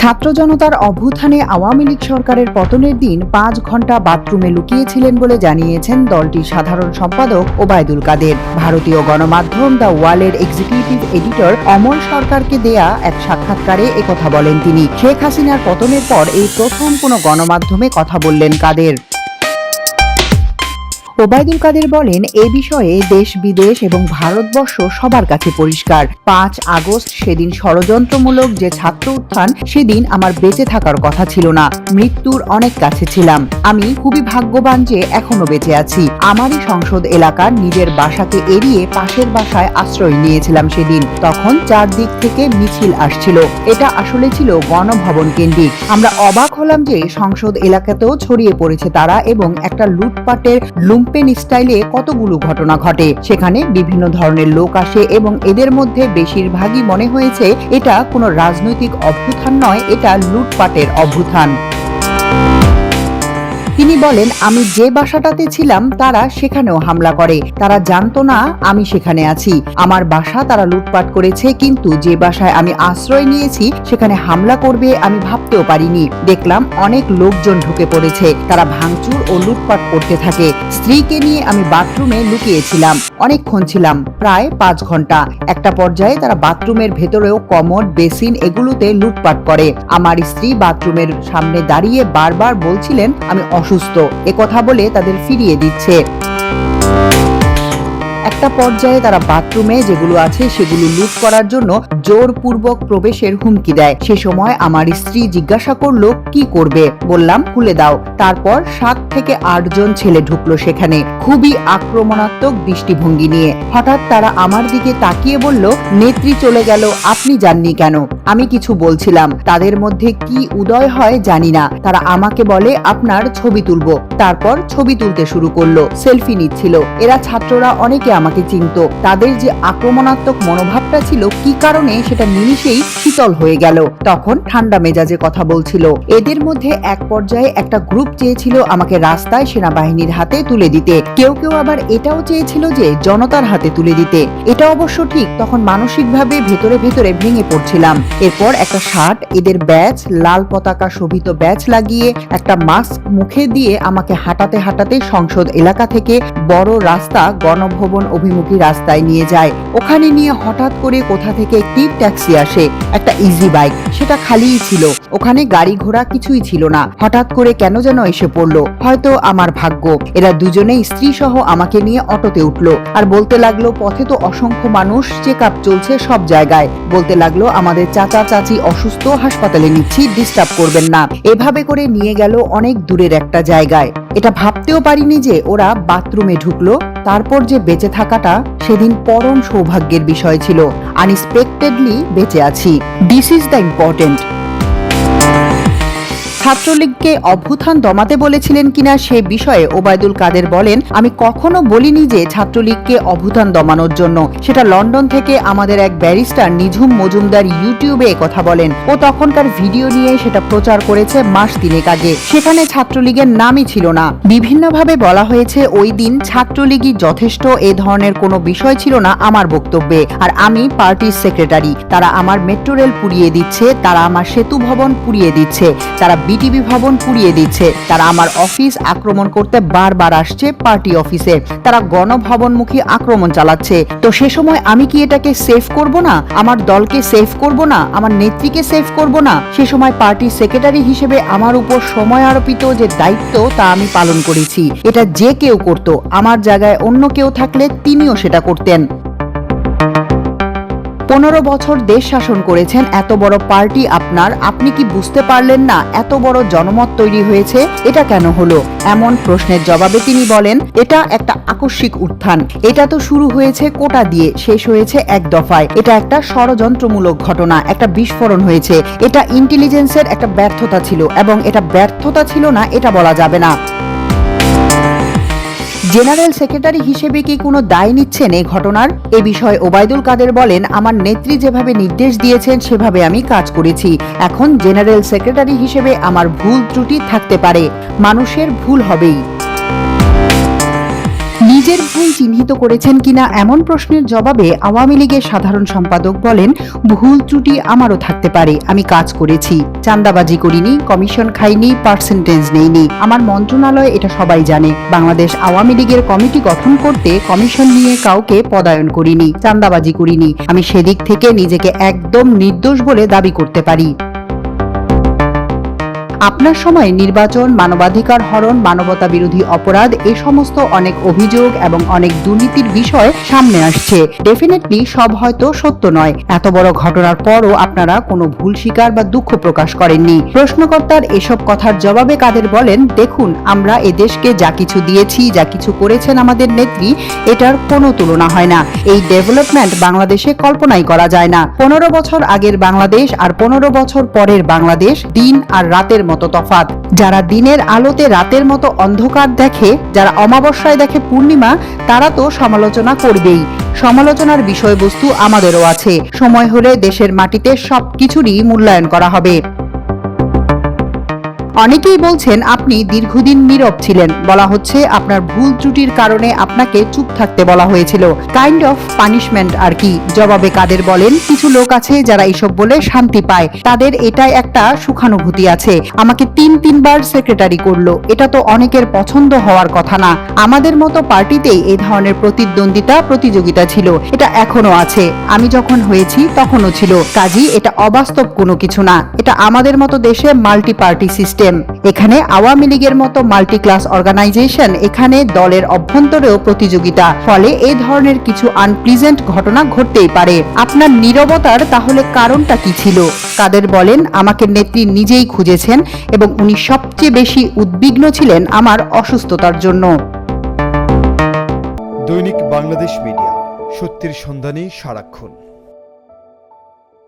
ছাত্র জনতার অভ্যুত্থানে আওয়ামী লীগ সরকারের পতনের দিন পাঁচ ঘণ্টা বাথরুমে লুকিয়েছিলেন বলে জানিয়েছেন দলটির সাধারণ সম্পাদক ওবায়দুল কাদের। ভারতীয় গণমাধ্যম দ্য ওয়ালের এক্সিকিউটিভ এডিটর অমল সরকারকে দেয়া এক সাক্ষাৎকারে একথা বলেন তিনি। শেখ হাসিনার পতনের পর এই প্রথম কোনো গণমাধ্যমে কথা বললেন কাদের। ওবায়দুল কাদের বলেন, এ বিষয়ে দেশ, বিদেশ এবং ভারতবর্ষ সবার কাছে পরিষ্কার। পাঁচ আগস্ট সেদিন ষড়যন্ত্রমূলক যে ছাত্র উত্থান, সেদিন আমার বেঁচে থাকার কথা ছিল না। মৃত্যুর অনেক কাছে ছিলাম। আমি খুবই ভাগ্যবান যে এখনও বেঁচে আছি। আমারই সংসদ এলাকার নিজের বাসাকে এড়িয়ে পাশের বাসায় আশ্রয় নিয়েছিলাম সেদিন। তখন চারদিক থেকে মিছিল আসছিল। এটা আসলে ছিল গণভবন কেন্দ্রিক। আমরা অবাক হলাম যে সংসদ এলাকাতেও ছড়িয়ে পড়েছে তারা এবং একটা লুটপাটের লুম্পেন স্টাইলে কতগুলো ঘটনা ঘটে? সেখানে বিভিন্ন ধরনের লোক আসে এবং এদের মধ্যে বেশিরভাগই মনে হয়েছে, এটা কোনো রাজনৈতিক অভ্যুত্থান নয়, এটা লুটপাটের অভ্যুত্থান। তিনি বলেন, আমি যে বাসাটাতে ছিলাম, তারা সেখানেও হামলা করে। তারা জানতো না আমি সেখানে আছি। আমার বাসা তারা লুটপাট করেছে, কিন্তু যে বাসায় আমি আশ্রয় নিয়েছি, সেখানে হামলা করবে আমি ভাবতেও পারিনি। দেখলাম অনেক লোকজন ঢুকে পড়েছে। তারা ভাঙচুর ও লুটপাট করতে থাকে। স্ত্রীকে নিয়ে আমি বাথরুমে লুকিয়েছিলাম। অনেকক্ষণ ছিলাম, প্রায় পাঁচ ঘণ্টা। একটা পর্যায়ে তারা বাথরুমের ভেতরেও কমোড, বেসিন এগুলোতে লুটপাট করে। আমার স্ত্রী বাথরুমের সামনে দাঁড়িয়ে বারবার বলছিলেন, আমি অসুস্থ। কথা বলে তাদের ফিরিয়ে দিচ্ছে। একটা পর্যায়ে তারা বাথরুমে যেগুলো আছে সেগুলো লুট করার জন্য জোরপূর্বক প্রবেশের হুমকি দেয়। সে সময় আমার স্ত্রী জিজ্ঞাসা করল, কি করবে? বললাম, খুলে দাও। তারপর সাত থেকে আট জন ছেলে ঢুকলো সেখানে। খুবই আক্রমণাত্মক দৃষ্টিভঙ্গি নিয়ে। হঠাৎ তারা আমার দিকে তাকিয়ে বলল, নেত্রী চলে গেল, আপনি যাননি কেন? আমি কিছু বলছিলাম, তাদের মধ্যে কি উদয় হয় জানি না। তারা আমাকে বলে, আপনার ছবি তুলবো। তারপর ছবি তুলতে শুরু করল, সেলফি নিচ্ছিল। এরা ছাত্ররা অনেকে আমাকে চিনত। তাদের যে আক্রমণাত্মক মনোভাবটা ছিল, কি কারণে সেটা নিমিষেই শীতল হয়ে গেল। তখন ঠান্ডা মেজাজে কথা বলছিল। এদের মধ্যে এক পর্যায়ে একটা গ্রুপ চেয়েছিল আমাকে রাস্তায় সেনাবাহিনীর হাতে তুলে দিতে। কেউ কেউ আবার এটাও চেয়েছিল যে জনতার হাতে তুলে দিতে। এটা অবশ্য ঠিক, তখন মানসিকভাবে ভেতরে ভেতরে ভেঙে পড়ছিলাম। এরপর একটা শার্ট, এদের ব্যাচ, লাল পতাকা শোভিত ব্যাচ লাগিয়ে একটা মাস্ক মুখে দিয়ে আমাকে হাঁটাতে হাঁটাতে সংসদ এলাকা থেকে বড় রাস্তা গণভবন অভিমুখী রাস্তায় নিয়ে যায়। ওখানে নিয়ে হঠাৎ করে কোথা থেকে একটি ট্যাক্সি আসে, একটা ইজি বাইক সেটা খালিই ছিল। ওখানে গাড়ি ঘোড়া কিছুই ছিল না। হঠাৎ করে কেন যেন এসে পড়ল? হয়তো আমার ভাগ্য। এরা দুজনেই স্ত্রী সহ আমাকে নিয়ে অটোতে উঠল। আর বলতে লাগল, পথে তো অসংখ্য মানুষ চেক আপ চলছে সব জায়গায়। বলতে লাগল, আমাদের চাচা, চাচি অসুস্থ, হাসপাতালে নিচ্ছি ডিস্টার্ব করবেন না। এভাবে করে নিয়ে গেল অনেক দূরের একটা জায়গায়। এটা ভাবতেও পারিনি যে ওরা বাথরুমে ঢুকলো। তারপর যে বেঁচে থাকাটা সেদিন পরম সৌভাগ্যের বিষয় ছিল। আনএক্সপেক্টেডলি বেঁচে আছি। দিস ইজ দ্য ইম্পর্টেন্ট ছাত্রলীগকে অভ্যুত্থান দমাতে বলেছিলেন কিনা সে বিষয়ে ওবায়দুল কাদের বলেন, আমি কখনো বলিনি যে ছাত্রলীগকে অভ্যুত্থান দমানোর জন্য। সেটা লন্ডন থেকে আমাদের এক ব্যারিস্টার নিঝুম মজুমদার ইউটিউবে কথা বলেন। ও তখনকার ভিডিও নিয়ে সেটা প্রচার করেছে মাস তিনেক আগে। সেখানে ছাত্রলীগের নামই ছিল না। বিভিন্নভাবে বলা হয়েছে, ওই দিন ছাত্রলীগই যথেষ্ট, এ ধরনের কোনো বিষয় ছিল না আমার বক্তব্যে। আর আমি পার্টির সেক্রেটারি। তারা আমার মেট্রো রেল পুড়িয়ে দিচ্ছে, তারা আমার সেতু ভবন পুড়িয়ে দিচ্ছে। তারা বিটিভি ভবন পুড়িয়ে দিচ্ছে। তারা আমার অফিস আক্রমণ করতে বারবার আসছে পার্টি অফিসে। তারা গণভবনমুখী আক্রমণ চালাচ্ছে। তো সে সময় আমি কি এটাকে সেভ করব না? আমার দলকে সেভ করব না? আমার নেত্রীকে সেভ করব না? সে সময় পার্টির সেক্রেটারি হিসেবে আমার উপর সময় আরোপিত যে দায়িত্ব, তা আমি পালন করেছি। এটা যে কেউ করত, আমার জায়গায় অন্য কেউ থাকলে তিনিও সেটা করতেন। পনেরো বছর দেশ শাসন করেছেন, এত বড় পার্টি আপনার, আপনি কি বুঝতে পারলেন না এত বড় জনমত তৈরি হয়েছে? এটা কেন হলো? এমন প্রশ্নের জবাবে তিনি বলেন, এটা একটা আকস্মিক উত্থান। এটা তো শুরু হয়েছে কোটা দিয়ে, শেষ হয়েছে এক দফায়। এটা একটা ষড়যন্ত্রমূলক ঘটনা, একটা বিস্ফোরণ হয়েছে। এটা ইন্টেলিজেন্সের একটা ব্যর্থতা ছিল, এবং এটা ব্যর্থতা ছিল না, এটা বলা যাবে না। জেনারেল সেক্রেটারি হিসেবে কি কোনো দায় নিচ্ছেন এই ঘটনার? এ বিষয়ে ওবায়দুল কাদের বলেন, আমার নেত্রী যেভাবে নির্দেশ দিয়েছেন, সেভাবে আমি কাজ করেছি। এখন জেনারেল সেক্রেটারি হিসেবে আমার ভুল ত্রুটি থাকতে পারে। মানুষের ভুল হবেই। নিজের ভুল চিহ্নিত করেছেন কিনা এমন প্রশ্নের জবাবে আওয়ামী লীগের সাধারণ সম্পাদক বলেন, ভুল ত্রুটি আমারও থাকতে পারে, আমি কাজ করেছি। চাঁদাবাজি করিনি, কমিশন খাইনি পার্সেন্টেজ নেইনি। আমার মন্ত্রণালয় এটা সবাই জানে। বাংলাদেশ আওয়ামী লীগের কমিটি গঠন করতে কমিশন নিয়ে কাউকে পদায়ন করিনি, চাঁদাবাজি করিনি। আমি সেদিক থেকে নিজেকে একদম নির্দোষ বলে দাবি করতে পারি। আপনার সময় নির্বাচন, মানবাধিকার হরণ, মানবতা বিরোধী অপরাধ, এ সমস্ত অনেক অভিযোগ এবং অনেক দুর্নীতির বিষয় সামনে আসছে। ডেফিনেটলি সব হয়তো সত্য নয়। এত বড় ঘটনার পরও আপনারা কোনো ভুল, স্বীকার বা দুঃখ প্রকাশ করেননি। প্রশ্নকর্তার এসব কথার জবাবে কাদের বলেন, দেখুন, আমরা এ দেশকে যা কিছু দিয়েছি, যা কিছু করেছেন আমাদের নেত্রী, এটার কোনো তুলনা হয় না। এই ডেভেলপমেন্ট বাংলাদেশে কল্পনাই করা যায় না। পনেরো বছর আগের বাংলাদেশ আর পনেরো বছর পরের বাংলাদেশ দিন আর রাতের মতো তফাত যারা দিনের আলোতে রাতের মতো অন্ধকার দেখে, যারা অমাবস্যায় দেখে পূর্ণিমা, তারা তো সমালোচনা করবেই। সমালোচনার বিষয়বস্তু আমাদেরও আছে। সময় হলে দেশের মাটিতে সব কিছুরই মূল্যায়ন করা হবে। অনেকেই বলছেন আপনি দীর্ঘদিন নীরব ছিলেন। বলা হচ্ছে আপনার ভুল ত্রুটির কারণে আপনাকে চুপ থাকতে বলা হয়েছিল। কাইন্ড অফ পানিশমেন্ট আর কি। জবাবে কাদের বলেন, কিছু লোক আছে যারা এসব বলে শান্তি পায়। তাদের এটাই একটা সুখানুভূতি আছে। আমাকে তিন তিনবার সেক্রেটারি করল। এটা তো অনেকের পছন্দ হওয়ার কথা না। আমাদের মতো পার্টিতেই এই ধরনের প্রতিদ্বন্দ্বিতা, প্রতিযোগিতা ছিল। এটা এখনও আছে। আমি যখন হয়েছি তখনও ছিল। কাজী, এটা অবাস্তব কোনো কিছু না। এটা আমাদের মতো দেশে মাল্টি পার্টি সিস্টেম এখানে আওয়ামী লীগের মতো মাল্টি ক্লাস অর্গানাইজেশন এখানে দলের অভ্যন্তরেও প্রতিযোগিতা, ফলে এই ধরনের কিছু আনপ্লিজেন্ট ঘটনা ঘটতেই পারে। আপনার নীরবতার তাহলে কারণটা কি ছিল? কাদের বলেন, আমাকে নেত্রী নিজেই খুঁজেছেন এবং উনি সবচেয়ে বেশি উদ্বিগ্ন ছিলেন আমার অসুস্থতার জন্য। দৈনিক বাংলাদেশ মিডিয়া, সত্যের সন্ধানে সারাক্ষণ।